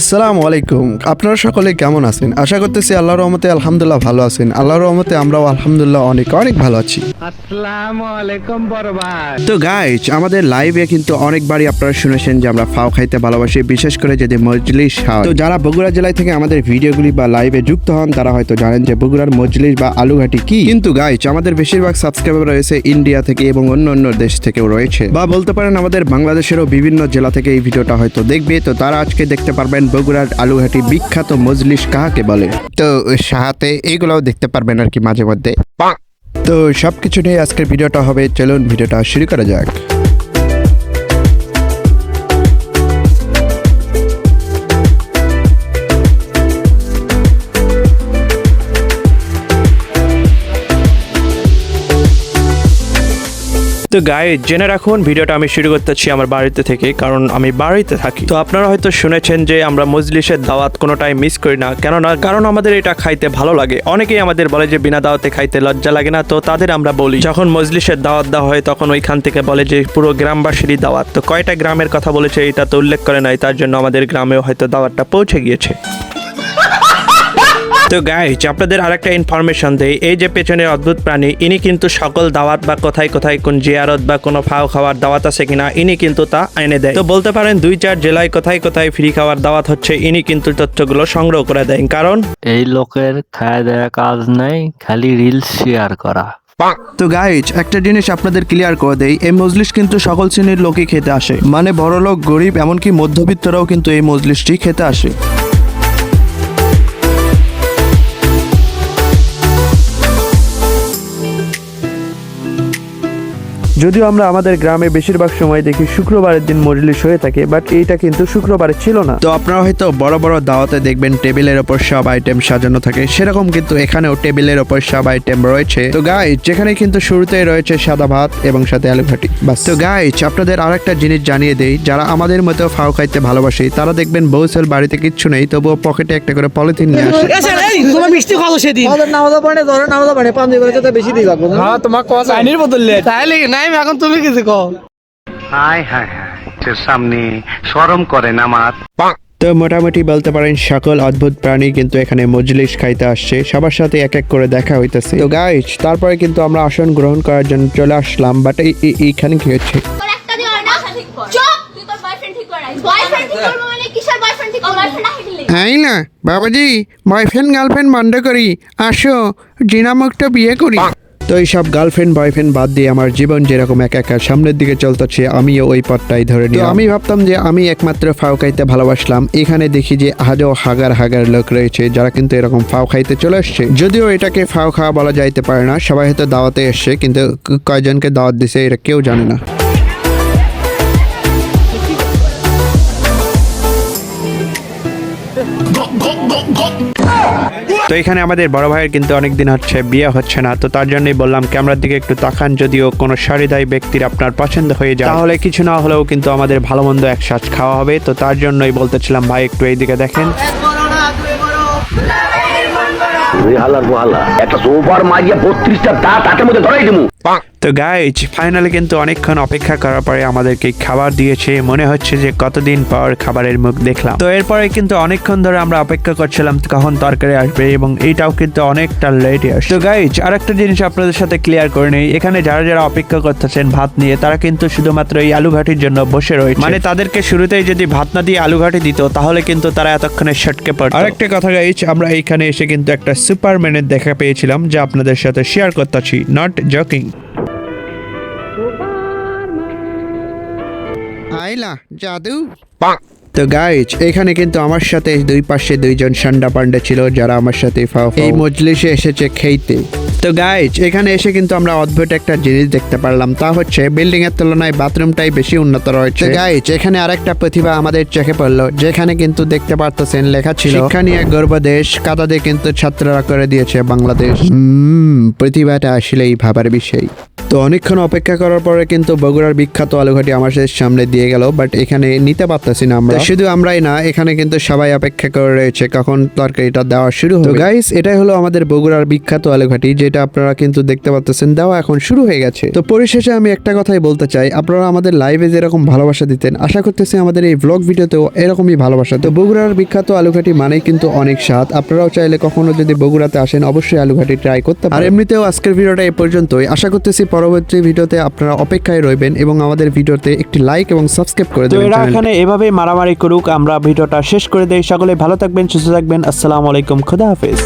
আসসালামু আলাইকুম। আপনারা সকলে কেমন আছেন? আশা করতেছি আল্লাহর রহমতে আলহামদুলিল্লাহ ভালো আছেন। আল্লাহর রহমতে আমরাও আলহামদুলিল্লাহ অনেক অনেক ভালো আছি। আসসালামু আলাইকুম তো গাইজ আমাদের লাইভে কিন্তু অনেকবারই আপনারা শুনেছেন যে আমরা ফাও খাইতে ভালোবাসি বিশেষ করে যদি মজলিস হয়। তো যারা বগুড়া জেলায় থেকে আমাদের ভিডিওগুলি বা লাইভে যুক্ত হন তারা হয়তো জানেন যে বগুড়ার মজলিস বা আলুঘাটি কি। কিন্তু গাইজ আমাদের বেশিরভাগ সাবস্ক্রাইবার রয়েছে ইন্ডিয়া থেকে এবং অন্য অন্য দেশ থেকেও রয়েছে। বা বলতে পারেন আমাদের বাংলাদেশেরও বিভিন্ন জেলা থেকে এই ভিডিওটা হয়তো দেখবে। তো তারা আজকে দেখতে পারবেন বগুড়ার আলুঘাটি বিখ্যাত মজলিস কাহাকে বলে? তো সাহাতে এগুলোও দেখতে পারবেন আর কি মাঝে মধ্যে। তো সবকিছু নিয়ে আজকের ভিডিওটা হবে চলুন ভিডিওটা শুরু করা যাক। তো গায়ে জেনে রাখুন, ভিডিওটা আমি শুরু করতেছি আমার বাড়িতে থেকে, কারণ আমি বাড়িতে থাকি। তো আপনারা হয়তো শুনেছেন যে আমরা মজলিসের দাওয়াত কোনোটাই মিস করি না। কেননা, কারণ আমাদের এটা খাইতে ভালো লাগে। অনেকেই আমাদের বলে যে বিনা দাওয়াতে খাইতে লজ্জা লাগে না, তো তাদের আমরা বলি। যখন মজলিসের দাওয়াত দেওয়া হয়, তখন ওইখান থেকে বলে যে পুরো গ্রামবাসীরই দাওয়াত। তো কয়টা গ্রামের কথা বলেছে, এটা তো উল্লেখ করে নাই, তার জন্য আমাদের গ্রামেও হয়তো দাওয়াতটা পৌঁছে গিয়েছে। তো গাইজ আপনাদের আরেকটা ইনফরমেশন দেই। এই যে পেছনের অদ্ভুত প্রাণী ইনি কিন্তু সকল দাওয়াত বা কোথায় কোথায় কোন জিয়ারত বা কোনো ফাও খাওয়ার দাওয়াত আছে কিনা ইনি কিন্তু তা এনে দেয়। তো বলতে পারেন দুই চার জেলায় কোথায় কোথায় ফ্রি খাওয়ার দাওয়াত হচ্ছে ইনি কিন্তু তথ্যগুলো সংগ্রহ করে দেন। কারণ এই লোকের খায় দেওয়া কাজ নাই খালি রিলস শেয়ার করা। তো গাইজ একটা জিনিস আপনাদের ক্লিয়ার করে দেই এই মজলিস কিন্তু সকল শ্রেণির লোকই খেতে আসে। মানে বড় লোক গরিব এমনকি মধ্যবিত্তরাও কিন্তু এই মজলিসটি খেতে আসে। যদিও আমরা আমাদের গ্রামে বেশিরভাগ সময় দেখি শুক্রবারের দিন মজলিস হয়ে থাকে বাট এইটা কিন্তু শুক্রবারে ছিল না। তো আপনারা হয়তো বড় বড় দাওয়াতে দেখবেন টেবিলের ওপর সব আইটেম সাজানো থাকে সেরকম কিন্তু এখানেও টেবিলের ওপর সব আইটেম রয়েছে। তো গাইজ যেখানে কিন্তু শুরুতেই রয়েছে সাদা ভাত এবং সাথে আলু ঘাটি বাস। তো গাইজ আপনাদের আরেকটা জিনিস জানিয়ে দেই যারা আমাদের মতো ফাও খাইতে ভালোবাসে তারা দেখবেন বউসেল বাড়িতে কিচ্ছু নেই তবুও পকেটে একটা করে পলিথিন নিয়ে আসে। তোমার মিষ্টি খাওয়া সেদিন। নামাজা পানি ধরে নামাজা পানি পাঞ্জি বেশি দিই লাগবে হ্যাঁ তোমার কথা। বদললে নাই এখন তুমি কিছু কও। হায় হায় হায় সামনে শরম করে না আমার তো মোটামুটি বলতে পারেন সকল অদ্ভুত প্রাণী কিন্তু এখানে মজলিস খাইতে আসছে। সবার সাথে এক এক করে দেখা হইতেছে। তো গাইজ তারপরে কিন্তু আমরা আসন গ্রহণ করার জন্য চলে আসলাম বাট এইখানে কি হচ্ছে? তোর একটা দিয়ে অর্ডার ঠিক কর। চুপ! তুই তোর বয়ফ্রেন্ড ঠিক কর বয়ফ্রেন্ড ঠিক করব মানে এই না বাবাজি বয়ফ্রেন্ড গার্লফ্রেন্ড বন্ধ করি। আসো জিনামুখটা বিয়ে করি। তো এইসব গার্লফ্রেন্ড বয়ফ্রেন্ড বাদ দিয়ে আমার জীবন যেরকম এক একা সামনের দিকে চলতেছে আমিও ওই পথটাই ধরে নিই আমি ভাবতাম যে আমি একমাত্র ফাও খাইতে ভালোবাসলাম। এখানে দেখি যে আজও হাগার হাগার লোক রয়েছে যারা কিন্তু এরকম ফাও খাইতে চলে আসছে। যদিও এটাকে ফাও খাওয়া বলা যাইতে পারে না সবাই হয়তো দাওয়াতে এসছে কিন্তু কয়জনকে দাওয়াত দিছে এটা কেউ জানে না। তো এখানে আমাদের বড় ভাইয়ের কিন্তু অনেক দিন হচ্ছে বিয়ে হচ্ছে না, তো তার জন্যই বললাম ক্যামেরার দিকে একটু তাকান, যদিও কোনো সারিদায়ী ব্যক্তির আপনার পছন্দ হয়ে যায়। তাহলে কিছু না হলেও কিন্তু আমাদের ভালো মন্দ এক সাজ খাওয়া হবে, তো তার জন্যই বলতেছিলাম, ভাই একটু এইদিকে দেখেন। একটা সোফার মারিয়া বত্রিশটা দাঁত আটের মধ্যে ধরাই দিমু। তো গাইজ ফাইনালি কিন্তু অনেকক্ষণ অপেক্ষা করার পরে আমাদেরকে খাবার দিয়েছে। মনে হচ্ছে যে কতদিন পর খাবারের মুখ দেখলাম। তো এরপরে কিন্তু অনেকক্ষণ ধরে আমরা অপেক্ষা করছিলাম কখন তরকারি আসবে এবং এইটাও কিন্তু অনেকটা লেটে আসে তো গাইজ আর একটা জিনিস আপনাদের সাথে ক্লিয়ার করে নেই। এখানে যারা যারা অপেক্ষা করতেছেন ভাত নিয়ে তারা কিন্তু শুধুমাত্র এই আলু ঘাটির জন্য বসে রয়েছে। মানে তাদেরকে শুরুতেই যদি ভাত না দিয়ে আলু ঘাটি দিত তাহলে কিন্তু তারা এতক্ষণে সটকে পড়তো। আরেকটা কথা গাইজ আমরা এইখানে এসে কিন্তু একটা সুপারম্যানের দেখা পেয়েছিলাম যা আপনাদের সাথে শেয়ার করতেছি। নট জকিং আইলা জাদু। তো গাইজ এখানে কিন্তু আমার সাথে দুই পাশে দুইজন সান্ডা পান্ডা ছিল যারা আমার সাথে এই মজলিসে এসেছে খেইতে। তো গাইজ এখানে এসে কিন্তু আমরা অদ্ভুত একটা জিনিস দেখতে পারলাম। তা হচ্ছে বিল্ডিং এর তুলনায় বাথরুমটাই বেশি উন্নত রয়েছে। গাইজ এখানে আরেকটা প্রতিভা আমাদের চোখে পড়ল যেখানে কিন্তু দেখতে পারতেছেন লেখা ছিল শিক্ষা নিয়ে গর্ব দেশ কাদা দিয়ে কিন্তু ছাত্ররা করে দিয়েছে বাংলাদেশ। হুম প্রতিভাটা আসলেই ভাবার বিষয়। তো অনেকক্ষণ অপেক্ষা করার পরে কিন্তু বগুড়ার বিখ্যাত আলুঘাটি আমাদের সামনে দিয়ে গেল বাট এখানে নিতে পারতেছি না আমরা। শুধু আমরাই না এখানে কিন্তু সবাই অপেক্ষা করে রয়েছে কখন তরকারিটা দেওয়া শুরু হবে। গাইস এটাই হলো আমাদের বগুড়ার বিখ্যাত আলুঘাটি যেটা যেটা আপনারা কিন্তু দেখতে পাচ্ছেন দেওয়া এখন শুরু হয়ে গেছে। তো পরিশেষে আমি একটা কথাই বলতে চাই। আপনারা আমাদের লাইভে যেরকম ভালোবাসা দিতেন আশা করতেছি আমাদের এই ব্লগ ভিডিওতেও এরকমই ভালোবাসা। তো বগুড়ার বিখ্যাত আলুঘাটি মানেই কিন্তু অনেক স্বাদ। আপনারাও চাইলে কখনো যদি বগুড়াতে আসেন অবশ্যই আলুঘাটি ট্রাই করতে পারেন। আর এমনিতেও আজকের ভিডিওটা এই পর্যন্তই। আশা করতেছি পরবর্তী ভিডিওতে আপনারা অপেক্ষায় রইবেন এবং আমাদের ভিডিওতে একটি লাইক এবং সাবস্ক্রাইব করে দেবেন এরা এখানে এভাবে মারামারি করুক। আমরা ভিডিওটা শেষ করে দেই। সকলে ভালো থাকবেন সুস্থ থাকবেন। আসসালামু আলাইকুম। খুদা হাফেজ।